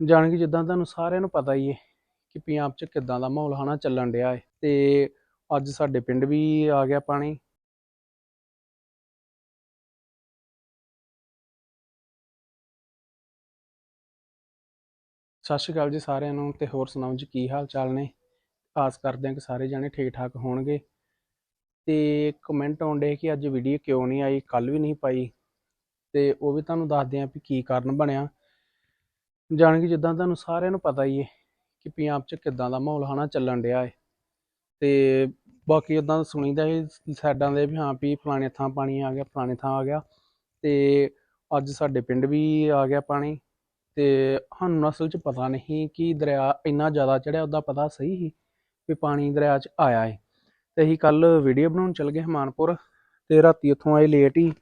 ਜਾਣ ਕਿ ਜਿੱਦਾਂ ਤੁਹਾਨੂੰ ਸਾਰਿਆਂ ਨੂੰ ਪਤਾ ਹੀ ਹੈ ਕਿ ਪੰਜਾਬ 'ਚ ਕਿੱਦਾਂ ਦਾ ਮਾਹੌਲ ਹਨਾ ਚੱਲਣ ਡਿਆ ਹੈ ਤੇ ਅੱਜ ਸਾਡੇ ਪਿੰਡ ਵੀ ਆ ਗਿਆ ਪਾਣੀ। ਸਤਿ ਸ਼੍ਰੀ ਅਕਾਲ ਜੀ ਸਾਰਿਆਂ ਨੂੰ ਤੇ ਹੋਰ ਸੁਣਾਓ ਜੀ ਕੀ ਹਾਲ ਚਾਲ ਨੇ? ਆਸ ਕਰਦੇ ਹਾਂ ਕਿ ਸਾਰੇ ਜਾਣੇ ਠੀਕ ਠਾਕ ਹੋਣਗੇ। ਤੇ ਕਮੈਂਟ ਆਉਂਦੇ ਕਿ ਅੱਜ ਵੀਡੀਓ ਕਿਉਂ ਨਹੀਂ ਆਈ ਕੱਲ ਵੀ ਨਹੀਂ ਪਾਈ। ਤੇ ਉਹ ਵੀ ਤੁਹਾਨੂੰ ਦੱਸਦੇ ਆਂ ਵੀ ਕੀ ਕਾਰਨ ਬਣਿਆ। ਜਾਣ ਕਿ ਜਿੱਦਾਂ ਤੁਹਾਨੂੰ ਸਾਰਿਆਂ ਨੂੰ ਪਤਾ ਹੀ ਹੈ ਕਿ ਪੰਜਾਬ 'ਚ ਕਿੱਦਾਂ ਦਾ ਮਾਹੌਲ ਹਨਾ ਚੱਲਣ ਡਿਆ ਹੈ। ਤੇ ਬਾਕੀ ਉਦਾਂ ਸੁਣੀਦਾ ਇਹ ਸਾਈਡਾਂ ਦੇ ਵੀ ਹਾਂ ਵੀ ਫਲਾਣੇ ਥਾਂ ਪਾਣੀ ਆ ਗਿਆ, ਫਲਾਣੇ ਥਾਂ ਆ ਗਿਆ। ਤੇ ਅੱਜ ਸਾਡੇ ਪਿੰਡ ਵੀ ਆ ਗਿਆ ਪਾਣੀ। ਤੇ ਸਾਨੂੰ ਅਸਲ 'ਚ ਪਤਾ ਨਹੀਂ ਕਿ ਦਰਿਆ ਇੰਨਾ ਜ਼ਿਆਦਾ ਚੜਿਆ ਉਹਦਾ ਪਤਾ ਸਹੀ ਸੀ ਵੀ ਪਾਣੀ ਦਰਿਆ 'ਚ ਆਇਆ ਹੈ। ਤੇ ਅਸੀਂ ਕੱਲ ਵੀਡੀਓ ਬਣਾਉਣ ਚੱਲ ਗਏ ਹਮਾਨਪੁਰ ਤੇ ਰਾਤੀ ਉੱਥੋਂ ਆਏ ਲੇਟ ਹੀ।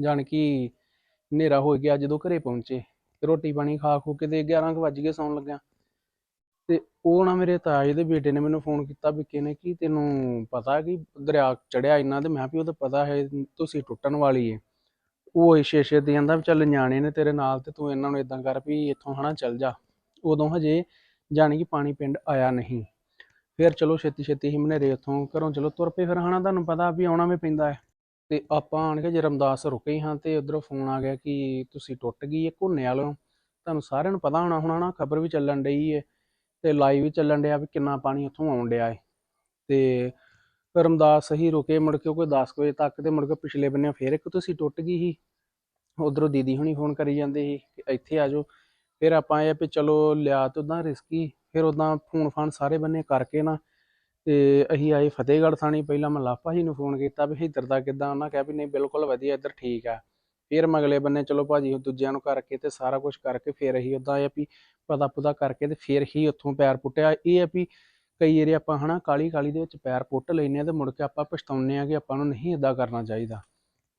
ਜਾਣ ਕਿ ਹਨੇਰਾ ਹੋ ਗਿਆ ਜਦੋਂ ਘਰੇ ਪਹੁੰਚੇ। ਤੇ ਰੋਟੀ ਪਾਣੀ ਖਾ ਖੂ ਕੇ ਤੇ 11 ਕੁ ਵੱਜ ਗਏ ਸੌਣ ਲੱਗਿਆ। ਤੇ ਉਹ ਨਾ ਮੇਰੇ ਤਾਏ ਦੇ ਬੇਟੇ ਨੇ ਮੈਨੂੰ ਫੋਨ ਕੀਤਾ ਵੀ ਕਿਨੇ ਕਿ ਤੈਨੂੰ ਪਤਾ ਕਿ ਦਰਿਆ ਚੜਿਆ ਇੰਨਾ ਤੇ ਮੈਂ ਵੀ ਉਹ ਤਾਂ ਪਤਾ ਹੈ ਤੁਸੀਂ ਟੁੱਟਣ ਵਾਲੀ ਏ। ਉਹ ਛੇ ਛੇ ਦੇ ਜਾਂਦਾ ਵੀ ਚੱਲ ਨਿਆਣੇ ਨੇ ਤੇਰੇ ਨਾਲ ਤੇ ਤੂੰ ਇਹਨਾਂ ਨੂੰ ਇਦਾਂ ਕਰ ਵੀ ਇੱਥੋਂ ਹਨਾ ਚੱਲ ਜਾ। ਉਦੋਂ ਹਜੇ ਜਾਣੀ ਕਿ ਪਾਣੀ ਪਿੰਡ ਆਇਆ ਨਹੀਂ। ਫਿਰ ਚਲੋ ਛੇਤੀ ਛੇਤੀ ਹੀ ਮਨੇਰੇ ਉੱਥੋਂ ਘਰੋਂ ਚਲੋ ਤੁਰ ਪਏ, ਫਿਰ ਹਨਾ ਤੁਹਾਨੂੰ ਪਤਾ ਵੀ ਆਉਣਾ ਵੀ ਪੈਂਦਾ ਹੈ। ਤੇ ਆਪਾਂ ਆਣ ਕੇ ਜੇ ਰਮਦਾਸ ਰੁਕੇ ਹਾਂ ਤੇ ਉਧਰੋਂ ਫੋਨ ਆ ਗਿਆ ਕਿ ਤੁਸੀਂ ਟੁੱਟ ਗਈ ਹੈ ਘੁੰਨੇ ਵਾਲੋਂ। ਤੁਹਾਨੂੰ ਸਾਰਿਆਂ ਨੂੰ ਪਤਾ ਹੋਣਾ ਹੋਣਾ ਨਾ, ਖਬਰ ਵੀ ਚੱਲਣ ਡਈ ਹੈ ਤੇ ਲਾਈਵ ਵੀ ਚੱਲਣ ਡਿਆ ਵੀ ਕਿੰਨਾ ਪਾਣੀ ਉੱਥੋਂ ਆਉਣ ਡਿਆ ਹੈ ਤੇ ਰਮਦਾਸ ਹੀ ਰੁਕੇ ਮੁੜ ਕੇ ਕੋਈ 10 ਵਜੇ ਤੱਕ ਤੇ ਮੁੜ ਕੇ ਪਿਛਲੇ ਬੰਨੇ ਫੇਰ ਇੱਕ ਤੁਸੀਂ ਟੁੱਟ ਗਈ ਸੀ। ਉਧਰੋਂ ਦੀਦੀ ਹੁਣੀ ਫੋਨ ਕਰੀ ਜਾਂਦੇ ਸੀ ਕਿ ਇੱਥੇ ਆ ਜਾਓ। ਫਿਰ ਆਪਾਂ ਇਹ ਵੀ ਚਲੋ ਲਿਆ ਤੇ ਉਦਾਂ ਰਿਸਕੀ ਫਿਰ ਉਦਾਂ ਫੋਨ ਫਾਨ ਸਾਰੇ ਬੰਨੇ ਕਰਕੇ ਨਾ ਤੇ ਅਸੀਂ ਆਏ ਫਤਿਹਗੜ੍ਹ ਥਾਣੀ, ਪਹਿਲਾਂ ਮੈਂ ਲਾਪਾ ਜੀ ਨੂੰ ਫੋਨ ਕੀਤਾ ਵੀ ਇੱਧਰ ਦਾ ਕਿੱਦਾਂ? ਉਹਨਾਂ ਕਿਹਾ ਵੀ ਨਹੀਂ, ਬਿਲਕੁਲ ਵਧੀਆ, ਇੱਧਰ ਠੀਕ ਆ। ਫਿਰ ਮੈਂ ਮਗਲੇ ਬੰਨੇ ਚਲੋ ਭਾਜੀ ਦੂਜਿਆਂ ਨੂੰ ਕਰਕੇ ਤੇ ਸਾਰਾ ਕੁਝ ਕਰਕੇ ਫਿਰ ਅਸੀਂ ਉਦਾਂ ਇਹ ਵੀ ਪਤਾ ਪੁਤਾ ਕਰਕੇ ਤੇ ਫਿਰ ਹੀ ਉੱਥੋਂ ਪੈਰ ਪੁੱਟਿਆ। ਇਹ ਆ ਵੀ ਕਈ ਏਰੇ ਆਪਾਂ ਹਨਾ ਕਾਲੀ ਕਾਲੀ ਦੇ ਵਿੱਚ ਪੈਰ ਪੁੱਟ ਲੈਨੇ ਆ ਤੇ ਮੁੜ ਕੇ ਆਪਾਂ ਪਛਤਾਉਂਦੇ ਆ ਕਿ ਆਪਾਂ ਨੂੰ ਨਹੀਂ ਇਦਾਂ ਕਰਨਾ ਚਾਹੀਦਾ।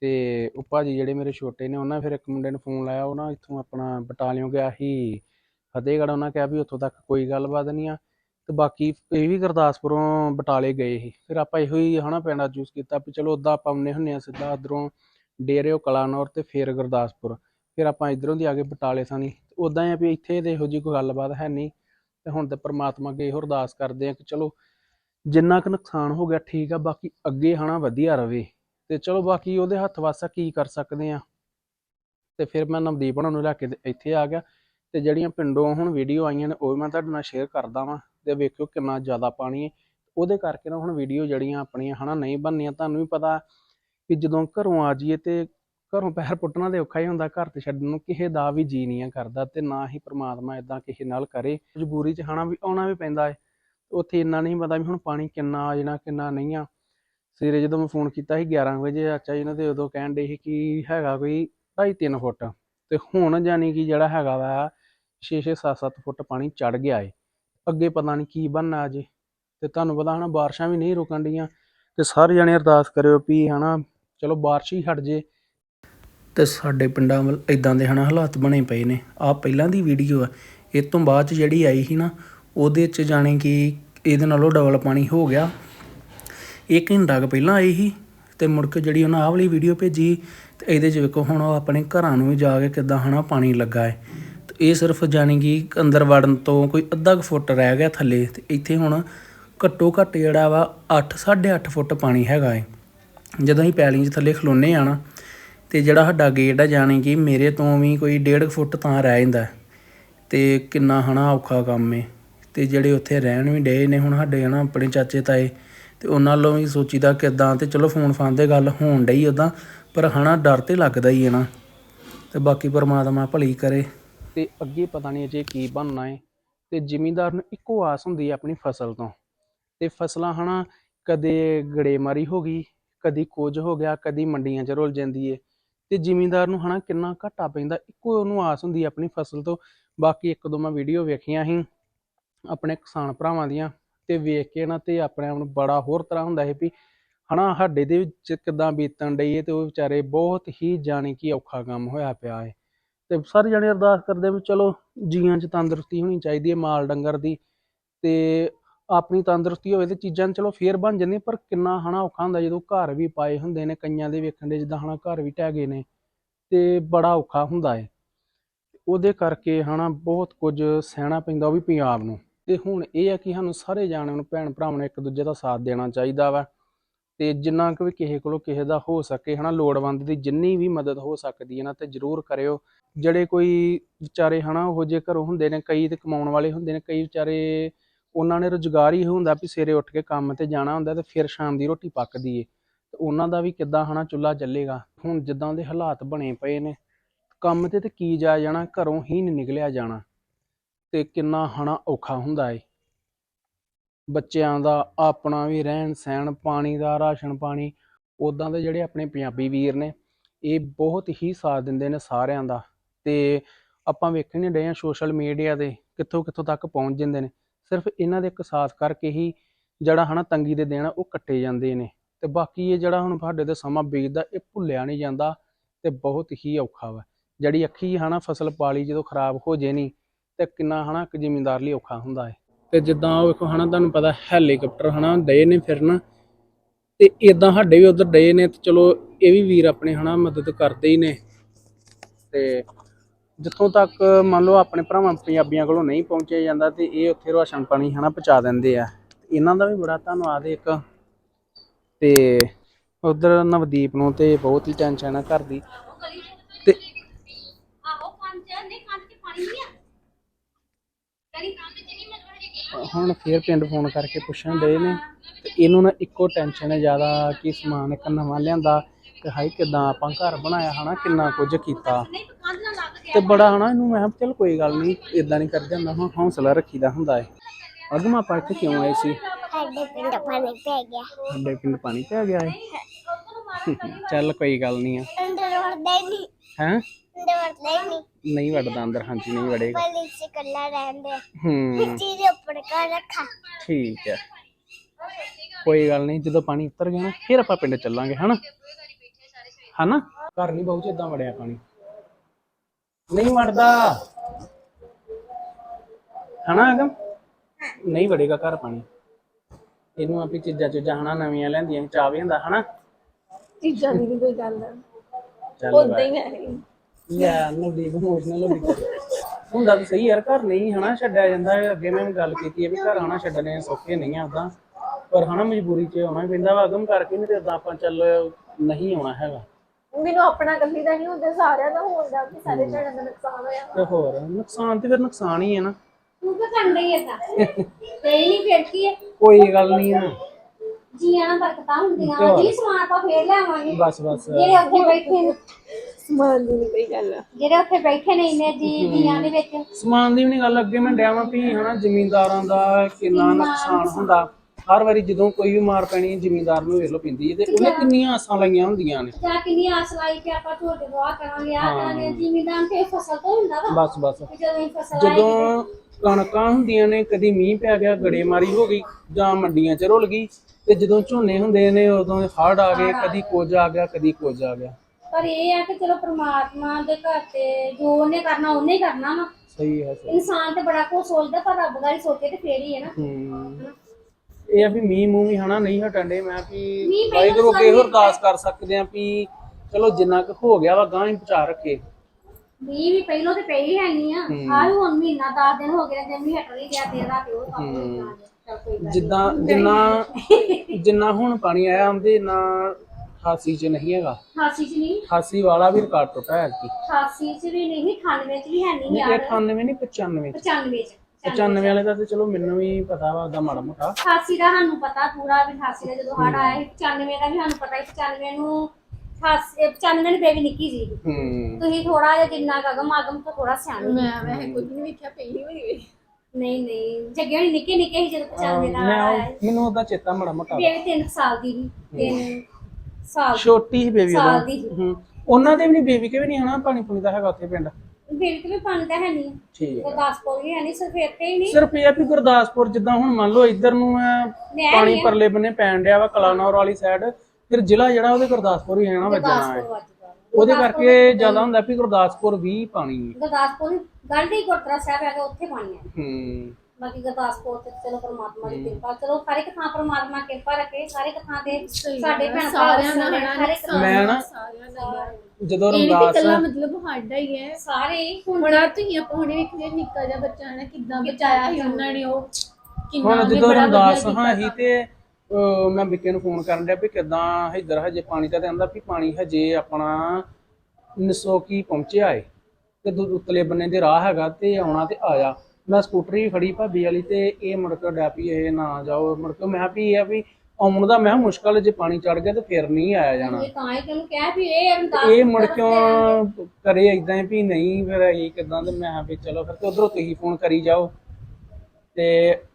ਤੇ ਉਹ ਭਾਜੀ ਜਿਹੜੇ ਮੇਰੇ ਛੋਟੇ ਨੇ ਉਹਨਾਂ ਫਿਰ ਇੱਕ ਮੁੰਡੇ ਨੂੰ ਫੋਨ ਲਾਇਆ ਉਹਨਾਂ ਇੱਥੋਂ ਆਪਣਾ ਬਟਾਲੀਓਂ ਗਿਆ ਸੀ ਫਤਿਹਗੜ੍ਹ, ਉਹਨਾਂ ਕਿਹਾ ਵੀ ਉੱਥੋਂ ਤੱਕ ਕੋਈ ਗੱਲਬਾਤ ਨਹੀਂ ਆ। ਤੇ ਬਾਕੀ ਇਹ ਵੀ ਗੁਰਦਾਸਪੁਰੋਂ ਬਟਾਲੇ ਗਏ ਸੀ। ਫਿਰ ਆਪਾਂ ਇਹੋ ਹੀ ਹਨਾ ਪੈਣਾ ਚੂਜ਼ ਕੀਤਾ ਵੀ ਚਲੋ ਉਦਾਂ ਆਪਾਂ ਆਉਂਦੇ ਹੁੰਨੇ ਆ ਸਿੱਧਾ ਉਧਰੋਂ ਡੇਰਿਓ ਕਲਾਨੌਰ ਤੇ ਫਿਰ ਗੁਰਦਾਸਪੁਰ। ਫਿਰ ਆਪਾਂ ਇਧਰੋਂ ਦੀ ਆ ਕੇ ਬਟਾਲੇ ਸਾਨੀ ਉਦਾਂ ਆ ਵੀ ਇੱਥੇ ਤੇ ਇਹੋ ਜੀ ਕੋਈ ਗੱਲਬਾਤ ਹੈ ਨਹੀਂ ਤੇ ਹੁਣ ਤੇ ਪ੍ਰਮਾਤਮਾ ਅੱਗੇ ਇਹੋ ਅਰਦਾਸ ਕਰਦੇ ਆ ਕਿ ਚਲੋ ਜਿੰਨਾ ਕੁ ਨੁਕਸਾਨ ਹੋ ਗਿਆ ਠੀਕ ਆ, ਬਾਕੀ ਅੱਗੇ ਹਨਾ ਵਧੀਆ ਰਵੇ। ਤੇ ਚਲੋ ਬਾਕੀ ਉਹਦੇ ਹੱਥ ਵਾਸਾ ਕੀ ਕਰ ਸਕਦੇ ਆ ਤੇ ਫਿਰ ਮੈਂ ਨਵਦੀਪ ਉਹਨਾਂ ਨੂੰ ਲੈ ਕੇ ਇੱਥੇ ਆ ਗਿਆ। ਤੇ ਜਿਹੜੀਆਂ ਪਿੰਡੋਂ ਹੁਣ ਵੀਡੀਓ ਆਈਆਂ ਨੇ, ਉਹ ਵੀ ਮੈਂ ਤੁਹਾਡੇ ਨਾਲ ਸ਼ੇਅਰ ਕਰਦਾ ਵਾਂ। ਤੇ ਵੇਖਿਓ ਕਿੰਨਾ ਜ਼ਿਆਦਾ ਪਾਣੀ ਹੈ ਉਹਦੇ ਕਰਕੇ ਨਾ ਹੁਣ ਵੀਡੀਓ ਜਿਹੜੀਆਂ ਆਪਣੀਆਂ ਹਨਾ ਨਹੀਂ ਬਣਨੀਆਂ, ਤੁਹਾਨੂੰ ਵੀ ਪਤਾ ਕਿ ਜਦੋਂ ਘਰੋਂ ਆ ਜਾਈਏ ਤੇ ਘਰੋਂ ਪੈਰ ਪੁੱਟਣਾ ਤੇ ਔਖਾ ਹੀ ਹੁੰਦਾ, ਘਰ ਤੇ ਛੱਡਣ ਨੂੰ ਕਿਸੇ ਦਾ ਵੀ ਜੀ ਨਹੀਂ ਆ ਕਰਦਾ ਤੇ ਨਾ ਹੀ ਪ੍ਰਮਾਤਮਾ ਇਦਾਂ ਕਿਸੇ ਨਾਲ ਕਰੇ। ਮਜਬੂਰੀ 'ਚ ਹਨਾ ਵੀ ਆਉਣਾ ਵੀ ਪੈਂਦਾ ਹੈ ਉੱਥੇ ਇੰਨਾ ਨਹੀਂ ਪਤਾ ਵੀ ਹੁਣ ਪਾਣੀ ਕਿੰਨਾ ਆ ਜਾਣਾ ਕਿੰਨਾ ਨਹੀਂ ਆ। ਸਵੇਰੇ ਜਦੋਂ ਮੈਂ ਫੋਨ ਕੀਤਾ ਸੀ 11 ਵਜੇ, ਚਾਚਾ ਜੀ ਨੇ ਤੇ ਉਦੋਂ ਕਹਿਣ ਡੇ ਸੀ ਕਿ ਹੈਗਾ ਕੋਈ 2.5 3 ਫੁੱਟ। ਤੇ ਹੁਣ ਜਾਨੀ ਕਿ ਜਿਹੜਾ ਹੈਗਾ ਵਾ 6 6 7 7 ਫੁੱਟ ਪਾਣੀ ਚੜ ਗਿਆ ਏ। ਅੱਗੇ ਪਤਾ ਨਹੀਂ ਕੀ ਬਣਨਾ ਅਜੇ। ਤੇ ਤੁਹਾਨੂੰ ਪਤਾ ਹਨਾ, ਬਾਰਿਸ਼ਾਂ ਵੀ ਨਹੀਂ ਰੁਕਣ ਡੀਆਂ ਤੇ ਸਾਰੇ ਜਣੇ ਅਰਦਾਸ ਕਰਿਓ ਵੀ ਹਨਾ, ਚਲੋ ਬਾਰਿਸ਼ ਹੀ ਹਟ ਜੇ। ਤੇ ਸਾਡੇ ਪਿੰਡਾਂ ਵੱਲ ਇਦਾਂ ਦੇ ਹਨਾ ਹਾਲਾਤ ਬਣੇ ਪਏ ਨੇ। ਆ ਪਹਿਲਾਂ ਦੀ ਵੀਡੀਓ ਆ। ਇਹ ਤੋਂ ਬਾਅਦ ਚ ਜਿਹੜੀ ਆਈ ਸੀ ਨਾ, ਉਹਦੇ ਚ ਜਾਣੇ ਕਿ ਇਹਦੇ ਨਾਲੋਂ ਡਬਲ ਪਾਣੀ ਹੋ ਗਿਆ। ਇੱਕ ਘੰਟਾ ਕੁ ਪਹਿਲਾਂ ਆਈ ਸੀ ਤੇ ਮੁੜ ਕੇ ਜਿਹੜੀ ਉਹਨਾਂ ਆਹ ਵਾਲੀ ਵੀਡੀਓ ਭੇਜੀ, ਤੇ ਇਹਦੇ 'ਚ ਵੇਖੋ ਹੁਣ ਉਹ ਆਪਣੇ ਘਰਾਂ ਨੂੰ ਵੀ ਜਾ ਕੇ ਕਿੱਦਾਂ ਹਨਾ ਪਾਣੀ ਲੱਗਾ ਹੈ ਇਹ ਸਿਰਫ ਜਾਣੀ ਕਿ ਅੰਦਰ ਵੜਨ ਤੋਂ ਕੋਈ ਅੱਧਾ ਕੁ ਫੁੱਟ ਰਹਿ ਗਿਆ ਥੱਲੇ ਤੇ ਇੱਥੇ ਹੁਣ ਘੱਟੋ ਘੱਟ ਜਿਹੜਾ ਵਾ 8 8.5 ਫੁੱਟ ਪਾਣੀ ਹੈਗਾ ਏ। ਜਦੋਂ ਅਸੀਂ ਪੈਲੀਆਂ 'ਚ ਥੱਲੇ ਖਲੋਨੇ ਆ ਨਾ, ਤੇ ਜਿਹੜਾ ਸਾਡਾ ਗੇਟ ਆ ਜਾਣੀ ਕਿ ਮੇਰੇ ਤੋਂ ਵੀ ਕੋਈ 1.5 ਫੁੱਟ ਤਾਂ ਰਹਿ ਜਾਂਦਾ ਤੇ ਕਿੰਨਾ ਹਨਾ ਔਖਾ ਕੰਮ ਏ। ਤੇ ਜਿਹੜੇ ਉੱਥੇ ਰਹਿਣ ਵੀ ਡਏ ਨੇ ਹੁਣ ਸਾਡੇ ਹਨਾ ਆਪਣੇ ਚਾਚੇ ਤਾਏ, ਤੇ ਉਹਨਾਂ ਵੱਲੋਂ ਵੀ ਸੋਚੀਦਾ ਕਿਦਾਂ ਤੇ ਚਲੋ ਫੋਨ ਫਾਨ ਤੇ ਗੱਲ ਹੋਣ ਡਈ ਉਦਾਂ ਪਰ ਹਨਾ ਡਰ ਤੇ ਲੱਗਦਾ ਹੀ ਹੈ ਨਾ। ਤੇ ਬਾਕੀ ਪਰਮਾਤਮਾ ਭਲੀ ਕਰੇ। ਤੇ ਅੱਗੇ ਪਤਾ ਨਹੀਂ ਅਜੇ ਕੀ ਬਣਨਾ ਹੈ ਤੇ ਜ਼ਿਮੀਂਦਾਰ ਨੂੰ ਇੱਕੋ ਆਸ ਹੁੰਦੀ ਹੈ ਆਪਣੀ ਫਸਲ ਤੋਂ। ਤੇ ਫਸਲਾਂ ਹਨਾ, ਕਦੇ ਗੜੇਮਾਰੀ ਹੋ ਗਈ, ਕਦੀ ਕੁਝ ਹੋ ਗਿਆ, ਕਦੀ ਮੰਡੀਆਂ 'ਚ ਰੁਲ ਜਾਂਦੀ ਏ, ਤੇ ਜ਼ਿਮੀਂਦਾਰ ਨੂੰ ਹਨਾ ਕਿੰਨਾ ਘਾਟਾ ਪੈਂਦਾ, ਇੱਕੋ ਉਹਨੂੰ ਆਸ ਹੁੰਦੀ ਆਪਣੀ ਫਸਲ ਤੋਂ। ਬਾਕੀ ਇੱਕ ਦੋ ਮੈਂ ਵੀਡੀਓ ਵੇਖੀਆਂ ਸੀ, ਆਪਣੇ ਕਿਸਾਨ ਭਰਾਵਾਂ ਦੀਆਂ, ਤੇ ਵੇਖ ਕੇ ਨਾ ਤੇ ਆਪਣੇ ਆਪ ਨੂੰ ਬੜਾ ਹੋਰ ਤਰ੍ਹਾਂ ਹੁੰਦਾ ਹੈ ਵੀ ਹਨਾ ਸਾਡੇ ਦੇ ਵਿੱਚ ਕਿਦਾਂ ਬੀਤਣ ਡਈ ਹੈ ਤੇ ਉਹ ਵਿਚਾਰੇ ਬਹੁਤ ਹੀ ਜਾਣੀ ਕਿ ਔਖਾ ਕੰਮ ਹੋਇਆ ਪਿਆ ਹੈ ਤੇ ਸਾਰੇ ਜਣੇ ਅਰਦਾਸ ਕਰਦੇ ਵੀ ਚਲੋ ਜੀਆਂ 'ਚ ਤੰਦਰੁਸਤੀ ਹੋਣੀ ਚਾਹੀਦੀ ਹੈ ਮਾਲ ਡੰਗਰ ਦੀ ਤੇ ਆਪਣੀ ਤੰਦਰੁਸਤੀ ਹੋਵੇ ਤੇ ਚੀਜ਼ਾਂ ਚਲੋ ਫੇਰ ਬਣ ਜਾਂਦੀਆਂ, ਪਰ ਕਿੰਨਾ ਹਨਾ ਔਖਾ ਹੁੰਦਾ ਜਦੋਂ ਘਰ ਵੀ ਪਾਏ ਹੁੰਦੇ ਨੇ, ਕਈਆਂ ਦੇ ਵੇਖਣ ਦੇ ਜਿੱਦਾਂ ਹਨਾ ਘਰ ਵੀ ਢਹਿ ਗਏ ਨੇ ਤੇ ਬੜਾ ਔਖਾ ਹੁੰਦਾ ਹੈ ਉਹਦੇ ਕਰਕੇ ਹਨਾ ਬਹੁਤ ਕੁਝ ਸਹਿਣਾ ਪੈਂਦਾ ਉਹ ਵੀ ਪੰਜਾਬ ਨੂੰ। ਤੇ ਹੁਣ ਇਹ ਆ ਕਿ ਸਾਨੂੰ ਸਾਰੇ ਜਾਣਿਆਂ ਨੂੰ ਭੈਣ ਭਰਾਵਾਂ ਨੂੰ ਇੱਕ ਦੂਜੇ ਦਾ ਸਾਥ ਦੇਣਾ ਚਾਹੀਦਾ ਵਾ। ਤੇ ਜਿੰਨਾ ਕੁ ਵੀ ਕਿਸੇ ਕੋਲੋਂ ਕਿਸੇ ਦਾ ਹੋ ਸਕੇ ਹਨਾ, ਲੋੜਵੰਦ ਦੀ ਜਿੰਨੀ ਵੀ ਮਦਦ ਹੋ ਸਕਦੀ ਹੈ ਨਾ, ਤੇ ਜ਼ਰੂਰ ਕਰਿਓ। ਜਿਹੜੇ ਕੋਈ ਵਿਚਾਰੇ ਹਨਾ, ਉਹ ਜੇ ਘਰੋਂ ਹੁੰਦੇ ਨੇ, ਕਈ ਤੇ ਕਮਾਉਣ ਵਾਲੇ ਹੁੰਦੇ ਨੇ, ਕਈ ਵਿਚਾਰੇ ਉਹਨਾਂ ਨੇ ਰੁਜ਼ਗਾਰ ਹੀ ਹੁੰਦਾ ਵੀ ਸਵੇਰੇ ਉੱਠ ਕੇ ਕੰਮ ਤੇ ਜਾਣਾ ਹੁੰਦਾ ਤੇ ਫਿਰ ਸ਼ਾਮ ਦੀ ਰੋਟੀ ਪੱਕਦੀ ਏ ਤੇ ਉਹਨਾਂ ਦਾ ਵੀ ਕਿੱਦਾਂ ਹਨਾ, ਚੁੱਲ੍ਹਾ ਚੱਲੇਗਾ। ਹੁਣ ਜਿੱਦਾਂ ਦੇ ਹਾਲਾਤ ਬਣੇ ਪਏ ਨੇ, ਕੰਮ ਤੇ ਤੇ ਕੀ ਜਾ ਜਾਣਾ, ਘਰੋਂ ਹੀ ਨਹੀਂ ਨਿਕਲਿਆ ਜਾਣਾ। ਤੇ ਕਿੰਨਾ ਹਨਾ ਔਖਾ ਹੁੰਦਾ ਏ। ਬੱਚਿਆਂ ਦਾ ਆਪਣਾ ਵੀ ਰਹਿਣ ਸਹਿਣ, ਪਾਣੀ ਦਾ, ਰਾਸ਼ਨ ਪਾਣੀ ਉੱਦਾਂ ਦੇ ਜਿਹੜੇ ਆਪਣੇ ਪੰਜਾਬੀ ਵੀਰ ਨੇ, ਇਹ ਬਹੁਤ ਹੀ ਸਾਥ ਦਿੰਦੇ ਨੇ ਸਾਰਿਆਂ ਦਾ। ਤੇ ਆਪਾਂ ਵੇਖਣ ਡਏ ਆ ਸੋਸ਼ਲ ਮੀਡੀਆ ਤੇ ਕਿੱਥੋਂ ਕਿੱਥੋਂ ਤੱਕ ਪਹੁੰਚ ਜਾਂਦੇ ਨੇ। ਸਿਰਫ ਇਹਨਾਂ ਦੇ ਇੱਕ ਸਾਥ ਕਰਕੇ ਹੀ ਜਿਹੜਾ ਹਨਾ ਤੰਗੀ ਦੇ ਦਿਨ ਉਹ ਕੱਟੇ ਜਾਂਦੇ ਨੇ। ਤੇ ਬਾਕੀ ਇਹ ਜਿਹੜਾ ਹੁਣ ਸਾਡੇ ਤੇ ਸਮਾਂ ਬੀਜਦਾ ਇਹ ਭੁੱਲਿਆ ਨਹੀਂ ਜਾਂਦਾ ਤੇ ਬਹੁਤ ਹੀ ਔਖਾ ਵਾ। ਜਿਹੜੀ ਅੱਖੀ ਹਨਾ ਫਸਲ ਪਾਲੀ ਜਦੋਂ ਖਰਾਬ ਹੋ ਜੇ ਨਹੀਂ ਤੇ ਕਿੰਨਾ ਹਨਾ ਇੱਕ ਜ਼ਿਮੀਂਦਾਰ ਲਈ ਔਖਾ ਹੁੰਦਾ ਹੈ ਤੇ ਜਿੱਦਾਂ ਉਹ ਵੇਖੋ ਹਨਾ, ਤੁਹਾਨੂੰ ਪਤਾ ਹੈਲੀਕਾਪਟਰ ਹਨਾ, ਡਏ ਨੇ ਫਿਰਨ। ਤੇ ਇਦਾਂ ਸਾਡੇ ਵੀ ਉਧਰ ਡਏ ਨੇ ਤੇ ਚਲੋ ਇਹ ਵੀ ਵੀਰ ਆਪਣੇ ਹਨਾ ਮਦਦ ਕਰਦੇ ਹੀ ਨੇ। ਤੇ ਜਿੱਥੋਂ ਤੱਕ ਮੰਨ ਲਓ ਆਪਣੇ ਭਰਾਵਾਂ ਪੰਜਾਬੀਆਂ ਕੋਲੋਂ ਨਹੀਂ ਪਹੁੰਚਿਆ ਜਾਂਦਾ ਤੇ ਇਹ ਉੱਥੇ ਰਾਸ਼ਨ ਪਾਣੀ ਹਨਾ ਪਹੁੰਚਾ ਦਿੰਦੇ ਆ। ਇਹਨਾਂ ਦਾ ਵੀ ਬੜਾ ਧੰਨਵਾਦ ਇੱਕ। ਤੇ ਉਧਰ ਨਵਦੀਪ ਨੂੰ ਤੇ ਬਹੁਤ ਹੀ ਟੈਨਸ਼ਨ ਆ ਘਰ ਦੀ। ਤੇ ਆਹੋ ਕੰਨ ਚ ਨਹੀਂ ਕੰਨ ਚ ਪਾਣੀ ਨਹੀਂ ਆ। ਕਰੀ ਕੰਨ ਚ ਨਹੀਂ ਹੁਣ ਫੇਰ ਪਿੰਡ ਫੋਨ ਕਰਕੇ ਪੁੱਛਣ ਡਏ ਨੇ। ਤੇ ਇਹਨੂੰ ਨਾ ਇੱਕੋ ਟੈਨਸ਼ਨ ਹੈ ਜ਼ਿਆਦਾ ਕਿ ਸਮਾਨ ਇੱਕ ਨਵਾਂ ਲਿਆਂਦਾ ਤੇ ਹਾਈ ਕਿਦਾਂ ਆਪਾਂ ਘਰ ਬਣਾਇਆ ਹਨਾ ਕਿੰਨਾ ਕੁਝ ਕੀਤਾ। ਤਾਂ ਬੜਾ ਹਨਾ ਇਹਨੂੰ ਮੈਂ ਕਿਹਾ ਚਲ ਕੋਈ ਗੱਲ ਨਹੀਂ ਇਦਾਂ ਨਹੀਂ ਕਰ ਜਾਂਦਾ ਹਾਂ ਹੌਸਲਾ ਰੱਖੀਦਾ ਹੁੰਦਾ ਹੈ ਅਗਮ ਆਪਾਂ ਇੱਥੇ ਕਿਉਂ ਆਏ ਸੀ? ਸਾਡੇ ਪਿੰਡ ਪਾਣੀ ਪੈ ਗਿਆ। ਸਾਡੇ ਪਿੰਡ ਪਾਣੀ ਪੈ ਗਿਆ ਹੈ ਚੱਲ ਕੋਈ ਗੱਲ ਨਹੀਂ ਆ। ਅੰਦਰ ਵੜਦਾ ਹੀ ਨਹੀਂ ਹੈ? ਅੰਦਰ ਵੜਦਾ ਹੀ ਨਹੀਂ। ਨਹੀਂ ਵੜਦਾ ਅੰਦਰ ਹਾਂਜੀ ਨਹੀਂ ਵੜੇਗਾ। ਪਲੀ ਚ ਕੱਲਾ ਰਹਿੰਦੇ ਹੂੰ। ਮਿੱਟੀ ਦੇ ਉੱਪਰ ਕਰ ਰੱਖਾ। ਠੀਕ ਹੈ। ਕੋਈ ਗੱਲ ਨਹੀਂ ਜਦੋਂ ਪਾਣੀ ਉਤਰ ਗਿਆ ਨਾ ਫਿਰ ਆਪਾਂ ਪਿੰਡ ਚੱਲਾਂਗੇ ਹਨਾ? ਹਨਾ? ਘਰ ਨਹੀਂ ਬਹੁਤ ਇਦਾਂ ਵੜਿਆ ਪਾਣੀ। ਨਹੀਂ ਵੜਦਾ। ਹਨਾ ਅਗਮ? ਨਹੀਂ ਵੜੇਗਾ ਘਰ ਪਾਣੀ। ਇਹਨੂੰ ਆਪੀ ਚੀਜ਼ਾਂ ਚੀਜ਼ਾਂ ਹਨਾ ਨਵੀਆਂ ਲੈਂਦੀਆਂ ਚਾਹ ਵੀ ਹੁੰਦਾ ਹਨਾ? ਚੀਜ਼ਾਂ ਦੀ ਕੋਈ ਗੱਲ ਚੱਲ ਉਦਾਂ ਹੀ ਮੈਂ ਯਾ ਨਵਦੀਪ ਇਮੋਸ਼ਨਲ ਹੋ ਗਈ ਹੁੰਦਾ ਤਾਂ ਸਹੀ ਯਾਰ ਘਰ ਨਹੀਂ ਹਨਾ ਛੱਡਿਆ ਜਾਂਦਾ ਹੈ। ਅੱਗੇ ਮੈਂ ਗੱਲ ਕੀਤੀ ਹੈ ਵੀ ਘਰ ਹਨਾ ਛੱਡਣੇ ਸੌਖੇ ਨਹੀਂ ਆ ਉਦਾਂ ਪਰ ਹਨਾ ਮਜਬੂਰੀ 'ਚ ਆਉਣਾ ਹੀ ਪੈਂਦਾ ਵਾ ਅਗਮ ਕਰਕੇ ਨਹੀਂ ਤੇ ਉਦਾਂ ਆਪਾਂ ਚੱਲ ਨਹੀਂ ਆਉਣਾ ਹੈਗਾ। ਮੈਨੂੰ ਆਪਣਾ ਇਕੱਲੀ ਦਾ ਨਹੀਂ ਹੁੰਦਾ ਸਾਰਿਆਂ ਦਾ ਹੁੰਦਾ ਕਿ ਸਾਰੇ ਜਣਿਆਂ ਦਾ ਨੁਕਸਾਨ ਹੋਇਆ। ਤੇ ਹੋਰ ਨੁਕਸਾਨ ਤੇ ਫਿਰ ਨੁਕਸਾਨ ਹੀ ਹੈ ਨਾ। ਤੂੰ ਕੀ ਕਰਨ ਡਈ ਏਦਾਂ ਤੇ। ਨਹੀਂ ਫਿਰ ਕੀ ਹੈ। ਕੋਈ ਗੱਲ ਨਹੀਂ ਨਾ ਜੀਆਂ ਬਰਕਤਾਂ ਹੁੰਦੀਆਂ ਜੀ ਸਮਾਨ ਆਪਾਂ ਫੇਰ ਲਿਆਵਾਂਗੇ। ਬਸ ਬਸ। ਜਿਹੜੇ ਉੱਥੇ ਬੈਠੇ ਨੇ। ਸਮਾਨ ਦੀ ਨੀ ਕੋਈ ਗੱਲ। ਜਿਹੜੇ ਉੱਥੇ ਬੈਠੇ ਨੇ ਇੰਨੇ ਜੀ ਜੀਆਂ ਦੇ ਵਿੱਚ। ਸਮਾਨ ਦੀ ਵੀ ਨਹੀਂ ਗੱਲ ਅੱਗੇ ਮੈਂ ਡਿਆ ਵਾਂ ਹਨਾ ਜ਼ਮੀਂਦਾਰਾਂ ਦਾ ਕਿੰਨਾ ਨੁਕਸਾਨ ਹੁੰਦਾ। ਹਰ ਵਾਰੀ ਜਦੋਂ ਕੋਈ ਵੀ ਮਾਰ ਪੈਣੀ ਜ਼ਮੀਂਦਾਰ ਨੂੰ ਵੇਖ ਲੋ ਪਿੰਦੀ ਹੈ ਤੇ ਉਹਨੇ ਕਿੰਨੀਆਂ ਆਸਾਂ ਲਾਈਆਂ ਹੁੰਦੀਆਂ ਨੇ। ਜਾਂ ਕਿੰਨੀ ਆਸ ਲਾਈ ਕਿ ਆਪਾਂ ਝੋਟੇ ਦਵਾ ਕਰਾਂਗੇ ਆ ਕਰਾਂਗੇ ਜ਼ਿਮੀਦਾਰ ਤੇ ਫਸਲ ਤੋਂ ਹੁੰਦਾ ਵਾ। ਬਸ ਬਸ। ਜਦੋਂ ਇਹ ਫਸਲ ਆਈ ਜਦੋਂ ਕਣਕਾਂ ਹੁੰਦੀਆਂ ਨੇ ਕਦੀ ਮੀਂਹ ਪੈ ਗਿਆ ਗੜੇਮਾਰੀ ਹੋ ਗਈ ਜਾਂ ਮੰਡੀਆਂ 'ਚ ਰੁਲ ਗਈ ਤੇ ਜਦੋਂ ਝੋਨੇ ਹੁੰਦੇ ਨੇ ਉਦੋਂ ਹੜ੍ਹ ਆ ਗਏ ਕਦੀ ਕੁਝ ਆ ਗਿਆ ਕਦੀ ਕੁਝ ਆ ਗਿਆ। ਪਰ ਇਹ ਆ ਕਿ ਚਲੋ ਪ੍ਰਮਾਤਮਾ ਦੇ ਘਰ ਤੇ ਜੋ ਉਹਨੇ ਕਰਨਾ ਉਹਨੇ ਹੀ ਕਰਨਾ ਵਾ। ਸਹੀ ਹੈ ਸਹੀ ਇਨਸਾਨ ਤੇ ਬੜਾ ਕੁਝ ਸੋਚਦਾ ਪਰ ਰੱਬ ਦਾ ਹੀ ਸੋਚੇ ਤੇ ਫੇਰ ਹੀ ਹੈ ਨਾ। ਹੂੰ। ਇਹ ਆ ਵੀ ਮੀਂਹ ਮੂੰਹ ਵੀ ਹਨਾ ਨਹੀਂ ਹਟਣ ਦੇ ਮੈਂ ਵੀ ਮੀਂਹ ਪਹਿਲਾਂ ਵਾਹਿਗੁਰੂ ਅੱਗੇ ਹੋਰ ਅਰਦਾਸ ਕਰ ਸਕਦੇ ਆ ਵੀ ਚਲੋ ਜਿੰਨਾ ਕੁ ਹੋ ਗਿਆ ਵਾ ਗਾਂ ਹੀ ਪਹੁੰਚਾ ਰੱਖੇ। ਮੀਂਹ ਵੀ ਪਹਿਲੋਂ ਤੇ ਪਈ ਹੀ ਹੈ ਨਹੀਂ ਆ। ਆ ਵੀ ਹੁਣ ਮਹੀਨਾ 10 ਦਿਨ ਹੋ ਗਏ ਜੇ ਮੀਂਹ ਹਟ ਨਹੀਂ ਗਿਆ ਤੇ ਉਹ ਕੰਮ ਜਾਣਾ। ਚੱਲ ਕੋਈ ਗੱਲ ਜਿੱਦਾਂ ਜਿੰਨਾ ਜਿੰਨਾ ਹੁਣ ਪਾਣੀ ਆਇਆ ਉਹਦੇ ਨਾ 88 ਚ ਨਹੀਂ ਹੈਗਾ। ਖਾਸੀ ਚ ਨਹੀਂ? 88 ਵਾਲਾ ਵੀ ਰਿਕਾਰਡ ਟੁੱਟਾ ਹੈ ਕਿ ਖਾਸੀ ਚ ਵੀ ਨਹੀਂ 98 ਚ ਵੀ ਹੈ ਨਹੀਂ ਯਾਰ। 98 ਨਹੀਂ 95 95 ਚ 95 ਵਾਲੇ ਦਾ ਤੇ ਚਲੋ ਮੈਨੂੰ ਵੀ ਪਤਾ ਵਾ ਉਹਦਾ ਮਾੜਾ ਮੋਟਾ। 88 ਦਾ ਸਾਨੂੰ ਪਤਾ ਪੂਰਾ ਵੀ 88 ਦਾ ਜਦੋਂ ਹੜ ਆਇਆ ਸੀ 95 ਦਾ ਵੀ ਸਾਨੂੰ ਪਤਾ ਸੀ 95 ਨੂੰ 88 95 ਨੂੰ ਬੇਬੀ ਨਿੱਕੀ ਸੀ। ਹੂੰ। ਤੁਸੀਂ ਥੋੜਾ ਜਿਹਾ ਜਿੰਨਾ ਕੁ ਅਗਮ ਆਗਮ ਤੋਂ ਥੋੜਾ ਸਿਆਣੇ ਮੈਂ ਵੈਸੇ ਕੁਝ ਨਹੀਂ ਵੇਖਿਆ ਪਹਿਲੀ ਵਾਰੀ ਵੇਖੀ ਨਹੀਂ ਨਹੀਂ। ਜੱਗੇ ਹੋਣੀ ਨਿੱਕੇ ਨਿੱਕੇ ਸੀ ਜਦੋਂ 95 ਦਾ ਮੈਂ ਮੈਨੂੰ ਉਹਦਾ ਚੇਤਾ ਮਾੜਾ ਮੋਟਾ ਵਾ। ਬੇਬੀ 3 ਸਾਲ ਦੀ ਸੀ 3 ਸਾਲ ਛੋਟੀ ਸੀ ਬੇਬੀ ਸਾਲ ਦੀ ਸੀ। ਹੂੰ। ਉਹਨਾਂ ਦੇ ਵੀ ਨਹੀਂ ਬੇਬੀ ਕੇ ਵੀ ਨਹੀਂ ਹਨਾ? ਪਾਣੀ ਪੁਣੀ ਦਾ ਹੈਗਾ ਉੱਥੇ ਪਿੰਡ। ਤੇ ਵੀ ਪਾਣੀ ਤਾਂ ਹੈ ਨਹੀਂ। ਠੀਕ ਹੈ। ਗੁਰਦਾਸਪੁਰ ਵੀ ਹੈ ਨਹੀਂ ਸਿਰਫ ਇੱਥੇ ਹੀ ਨਹੀਂ। ਸਿਰਫ ਇਹ ਆ ਵੀ ਗੁਰਦਾਸਪੁਰ ਜਿੱਦਾਂ ਹੁਣ ਮੰਨ ਲਓ ਇੱਧਰ ਨੂੰ ਐ ਨਹਿਰ ਪਾਣੀ ਹੀ ਆ। ਪਰਲੇ ਬੰਨੇ ਪੈਣ ਡਿਆ ਵਾ ਕਲਾਨੌਰ ਵਾਲੀ ਸਾਈਡ ਫਿਰ ਜ਼ਿਲ੍ਹਾ ਜਿਹੜਾ ਉਹਦੇ ਗੁਰਦਾਸਪੁਰ ਹੀ ਰਹਿਣਾ ਵੱਜਣਾ ਹੈ। ਗੁਰਦਾਸਪੁਰ ਵੱਜਦਾ ਉਹਦੇ ਕਰਕੇ ਜ਼ਿਆਦਾ ਹੁੰਦਾ ਵੀ ਗੁਰਦਾਸਪੁਰ ਵੀ ਪਾਣੀ ਹੈ। ਗੁਰਦਾਸਪੁਰ ਗੜ੍ਹੀ ਗੁਰਦੁਆਰਾ ਸਾਹਿਬ ਹੈਗਾ ਉੱਥੇ ਪਾਣੀ ਹੈ। ਹੂੰ। ਬਾਕੀ ਗੁਰਦਾਸਪੁਰ ਤੇ ਚਲੋ ਪਰਮਾਤਮਾ ਦੀ ਕਿਰਪਾ ਚਲੋ ਹਰ ਇੱਕ ਥਾਂ ਪਰਮਾਤਮਾ ਕਿਰਪਾ ਰੱਖੇ ਹਰ ਇੱਕ ਥਾਂ ਤੇ ਸਾਡੇ ਭੈਣ ਭਰਾ ਸਾਰਿਆਂ ਦਾ ਹਰ ਇੱਕ ਮੈਂ ਨਾ ਸਾਰਿਆਂ ਦਾ ਜਦੋਂ ਰਮਦਾਸ ਮਤਲਬ ਸਾਡਾ ਹੀ ਹੈ। ਸਾਰੇ ਹੀ। ਹੁਣ ਆ ਤੁਸੀਂ ਆਪਾਂ ਹੁਣੇ ਵੇਖਦੇ ਨਿੱਕਾ ਜਿਹਾ ਬੱਚਾ ਨਾ ਕਿੱਦਾਂ ਬਚਾਇਆ ਸੀ ਉਹਨਾਂ ਨੇ ਉਹ। ਹੁਣ ਜਦੋਂ ਰਮਦਾਸ ਹਾਂ ਹੀ ਤੇ ਮੈਂ ਬਿੱਕੇ ਨੂੰ ਫੋਨ ਕਰਨ ਡਿਆ ਵੀ ਕਿਦਾਂ ਇੱਧਰ ਹਜੇ ਪਾਣੀ ਤਾਂ ਕਹਿੰਦਾ ਵੀ ਪਾਣੀ ਹਜੇ ਆਪਣਾ ਨਸੋ ਕੀ ਪਹੁੰਚਿਆ ਏ। ਤੇ ਉਤਲੇ ਬੰਨੇ ਦੇ ਰਾਹ ਹੈਗਾ ਤੇ ਆਉਣਾ ਤੇ ਆਇਆ ਮੈਂ ਸਕੂਟਰੀ ਖੜੀ ਭਾਬੀ ਵਾਲੀ ਤੇ ਇਹ ਮੁੜ ਕੇ ਵੀ ਇਹ ਨਾ ਜਾਓ ਮੁੜ ਕੇ ਮੈਂ ਕਿਹਾ ਵੀ ਇਹ ਆ ਵੀ ਆਉਣ ਦਾ ਮੈਂ ਕਿਹਾ ਮੁਸ਼ਕਲ ਜੇ ਪਾਣੀ ਚੜ ਗਿਆ ਤੇ ਫਿਰ ਨਹੀਂ ਆਇਆ ਜਾਣਾ। ਇਹ ਤਾਂ ਹੀ ਤੈਨੂੰ ਕਹਿ ਵੀ ਇਹ ਅਰਦਾਸ ਇਹ ਮੁੜ ਕਿਉਂ ਕਰੇ ਇਦਾਂ ਵੀ ਨਹੀਂ ਫਿਰ ਇਹ ਕਿਦਾਂ ਤੇ ਮੈਂ ਕਿਹਾ ਵੀ ਚਲੋ ਫਿਰ ਤੇ ਉਧਰੋਂ ਤੁਸੀਂ ਫੋਨ ਕਰੀ ਜਾਓ। ਤੇ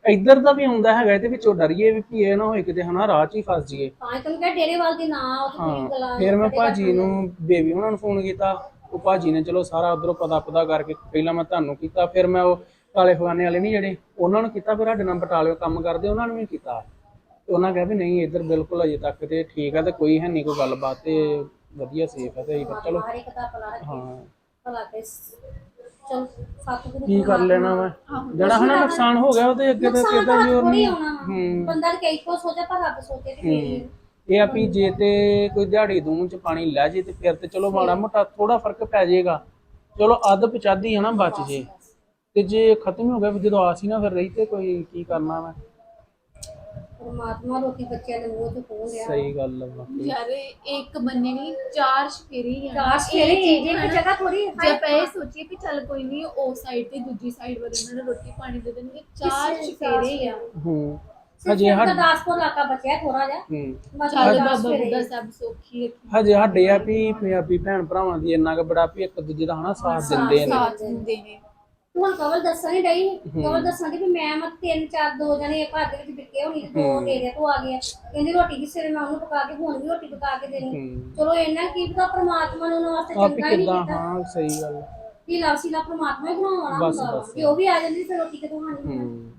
ਇੱਧਰ ਦਾ ਵੀ ਆਉਂਦਾ ਹੈਗਾ ਇਹਦੇ ਵਿੱਚੋਂ ਡਰੀਏ ਵੀ ਇਹ ਨਾ ਹੋਏ ਕਿਤੇ ਹਨਾ ਰਾਹ 'ਚ ਹੀ ਫਸ ਜਾਈਏ। ਤਾਂ ਹੀ ਤੈਨੂੰ ਕਹਿ ਡੇਰੇ ਵਾਲ ਦੀ ਨਾ ਉੱਥੇ ਕੋਈ ਹਾਂ ਗਲਾ ਫਿਰ ਮੈਂ ਭਾਜੀ ਨੂੰ ਬੇਬੀ ਉਹਨਾਂ ਨੂੰ ਫੋਨ ਕੀਤਾ ਉਹ ਭਾਜੀ ਨੇ ਚਲੋ ਸਾਰਾ ਉਧਰੋਂ ਪਤਾ ਪਤਾ ਕਰਕੇ ਪਹਿਲਾਂ ਮੈਂ ਤੁਹਾਨੂੰ ਕੀਤਾ ਫਿਰ ਮੈਂ ਉਹ ਕਾਲੇ ਖਵਾਨੇ ਵਾਲੇ ਨਹੀਂ ਜਿਹੜੇ ਉਹਨਾਂ ਨੂੰ ਕੀਤਾ ਫਿਰ ਸਾਡੇ ਨਾਲ ਬਟਾਲਿਓ ਕੰਮ ਕਰਦੇ ਉਹਨਾਂ ਨੂੰ ਵੀ ਕੀਤਾ। ਤੇ ਉਹਨਾਂ ਕਿਹਾ ਵੀ ਨਹੀਂ ਇੱਧਰ ਬਿਲਕੁਲ ਅਜੇ ਤੱਕ ਤੇ ਠੀਕ ਆ ਤੇ ਕੋਈ ਹੈ ਨਹੀਂ ਕੋਈ ਗੱਲਬਾਤ ਤੇ ਵਧੀਆ ਸੇਫ ਹੈ ਤੇ ਅਸੀਂ ਕਿਹਾ ਚਲੋ। ਹਰ ਇੱਕ ਦਾ ਭਲਾ ਰੱਖੇ। ਹਾਂ। ਭਲਾ ਤੇ ਚਲ ਸਤਿਗੁਰੂ ਕੀ ਕਰ ਲੈਣਾ ਵਾ? ਜਿਹੜਾ ਹਨਾ ਨੁਕਸਾਨ ਹੋ ਗਿਆ ਉਹਦੇ ਅੱਗੇ ਤੇ ਕਿਤੇ ਵਾ। ਹੂੰ। ਬੰਦਾ ਕਈ ਕੋ ਸੋਚੇ ਪਰ ਰੱਬ ਸੋਚੇ ਤੇ ਫੇਰ ਹੀ। ਇਹ ਆ ਵੀ ਜੇ ਤੇ ਕੋਈ ਦਿਹਾੜੀ ਦੂੰ ਚ ਪਾਣੀ ਲੈ ਜੇ ਤੇ ਫਿਰ ਤੇ ਚਲੋ ਮਾੜਾ ਮੋਟਾ ਥੋੜਾ ਫ਼ਰਕ ਪੈ ਜਾਏਗਾ। ਚਲੋ ਅੱਧ ਪਚਾਦੀ ਹੈ ਨਾ ਬਚ ਜੇ। ਤੇ ਜੇ ਖਤਮ ਹੋ ਗਿਆ ਜਦੋਂ ਆਸ ਹੀ ਨਾ ਫਿਰ ਰਹੀ ਤੇ ਕੋਈ ਕੀ ਕਰਨਾ ਵਾ ਪਰਮਾਤਮਾ ਰੋਟੀ ਬੱਚਿਆਂ ਦੇ ਮੂੰਹ ਚ ਖੋਲ ਰਿਹਾ ਸਹੀ ਗੱਲ ਆ ਬਾਕੀ। ਯਾਰ ਇਹ ਇੱਕ ਬੰਨੇ ਨਹੀਂ ਚਾਰ ਸ਼ਫੇਰੇ ਹੀ ਆ। ਕਾਸ਼ ਇਹ ਚੀਜ਼ ਇਹ ਹੈ ਜਗ੍ਹਾ ਥੋੜੀ ਜੇ ਆਪਾਂ ਇਹ ਸੋਚੀਏ ਕਿ ਚੱਲ ਕੋਈ ਨਹੀਂ ਉਸ ਸਾਈਡ ਤੇ ਦੂਜੀ ਸਾਈਡ ਵਾਲੇ ਉਹਨਾਂ ਨੂੰ ਰੋਟੀ ਪਾਣੀ ਦੇ ਦੇਣਗੇ ਚਾਰ ਸ਼ਫੇਰੇ ਹੀ ਆ। ਹੂੰ। ਹਜੇ ਹਜੇ ਹੱਡ ਗੁਰਦਾਸਪੁਰ ਇਲਾਕਾ ਬਚਿਆ ਥੋੜਾ ਜਿਹਾ। ਹੂੰ। ਬਾਕੀ ਚੱਲ ਕਾਸ਼ ਬਾਬਾ ਫੇਰੇ। ਬੁੱਢਾ ਸਾਹਿਬ ਸੌਖੀ ਰੱਖੀ ਹਜੇ ਸਾਡੇ ਆ ਵੀ ਪੰਜਾਬੀ ਭੈਣ ਭਰਾਵਾਂ ਦੀ ਇੰਨਾ ਕੁ ਬੜਾ ਵੀ ਇੱਕ ਦੂਜੇ ਦਾ ਹਨਾ ਸਾਥ ਦਿੰਦੇ ਨੇ। ਸਾਥ ਦਿੰਦੇ ਨੇ। ਤੂੰ ਹੁਣ ਕਵਲ ਦੱਸਣ ਹੀ। ਡਈ ਕਵਲ ਦੱਸਣ ਦੀ ਵੀ ਮੈਂ ਮਤ ਤਿੰਨ ਚਾਰ ਦੋ ਜਣੇ ਘਰ ਦੇ ਵਿੱਚ ਬਿੱਕੇ ਹੋਣੀ ਤੇ ਦੋ ਤੇਰੇ ਤੋਂ ਆ ਗਏ ਕਹਿੰਦੀ ਰੋਟੀ ਕਿਸੇ ਨੇ ਮੈਂ ਉਹਨੂੰ ਪਕਾ ਕੇ ਹੁਣ ਵੀ ਰੋਟੀ ਪਕਾ ਕੇ ਦੇਣੀ। ਚਲੋ ਇਹਨਾਂ ਕੀ ਪਤਾ ਪ੍ਰਮਾਤਮਾ ਨੇ ਉਹਨਾਂ ਵਾਸਤੇ ਚੰਗਾ ਹੀ ਨਹੀਂ ਕੀਤਾ। ਹਾਂ ਸਹੀ ਗੱਲ ਕਿ ਲਾਸੀਲਾ ਪ੍ਰਮਾਤਮਾ ਹੀ ਬਣਾਉਣ ਵਾਲਾ ਹੁੰਦਾ। ਜੇ ਉਹ ਵੀ ਆ ਜਾਂਦੀ ਫਿਰ ਰੋਟੀ ਕਿਤੋਂ ਖਾਣੀ ਹੂੰ।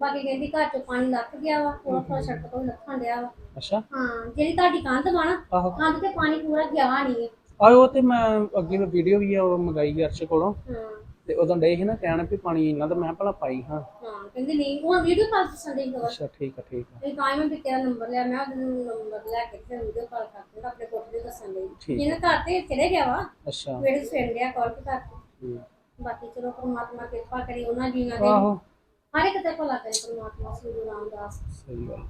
ਬਾਕੀ ਕਹਿੰਦੀ ਘਰ ਚੋਂ ਪਾਣੀ ਲੱਥ ਗਿਆ ਵਾ ਥੋੜਾ ਥੋੜਾ ਸੜਕ ਤੋਂ ਲੱਥਣ ਡਿਆ ਵਾ। ਅੱਛਾ। ਹਾਂ ਜਿਹੜੀ ਤੁਹਾਡੀ ਕੰਧ ਵਾ ਨਾ ਕੰਧ ਤੇ ਪਾਣੀ ਪੂਰਾ ਗਿਆ ਨਹੀਂ ਆਹ ਉਹ ਤੇ ਮੈਂ ਅੱਗੇ ਮੈਂ ਵੀਡੀਓ ਵੀ ਆ ਉਹ ਮੰਗਾਈ ਅਰਸ਼ ਕੋਲੋਂ। ਹਾਂ। ਤੇ ਉਦੋਂ ਡੇ ਸੀ ਨਾ ਕਹਿਣ ਵੀ ਪਾਣੀ ਇੰਨਾ ਤਾਂ ਮੈਂ ਭਲਾ ਪਾਈ ਹਾਂ। ਹਾਂ ਕਹਿੰਦੀ ਨਹੀਂ ਹੁਣ ਵੀਡੀਓ ਕਾਲ ਦੱਸਣ ਦੀ ਖਬਰ। ਅੱਛਾ ਠੀਕ ਆ ਠੀਕ ਆ। ਤੇ ਤਾਂ ਹੀ ਮੈਂ ਵੀ ਤੇਰਾ ਨੰਬਰ ਲਿਆ ਮੈਂ ਉਹਨੂੰ ਨੰਬਰ ਲੈ ਕੇ ਤੇ ਵੀਡੀਓ ਕਾਲ ਕਰਕੇ ਆਪਣੇ ਕੋਲ ਦੇ ਦੱਸਣ ਲਈ ਠੀਕ ਇਹਨੇ ਘਰ ਤੇ ਚਲੇ ਗਿਆ ਵਾ। ਅੱਛਾ। ਮੇਰੇ ਫਰੈਂਡ ਆ ਕਾਲ ਤੇ ਕਰਕੇ ਹੂੰ। ਬਾਕੀ ਚਲੋ ਪ੍ਰਮਾਤਮਾ ਕਿਰਪਾ ਕਰੀ ਉਹਨਾਂ ਜੀਆਂ ਦੇ। ਆਹੋ। ਹਰ ਇੱਕ ਤੇ ਭਲਾ ਕਰੇ ਪ੍ਰਮਾਤਮਾ ਸ੍ਰੀ ਗੁਰੂ ਰਾਮਦਾਸ। ਸਹੀ ਗੱਲ।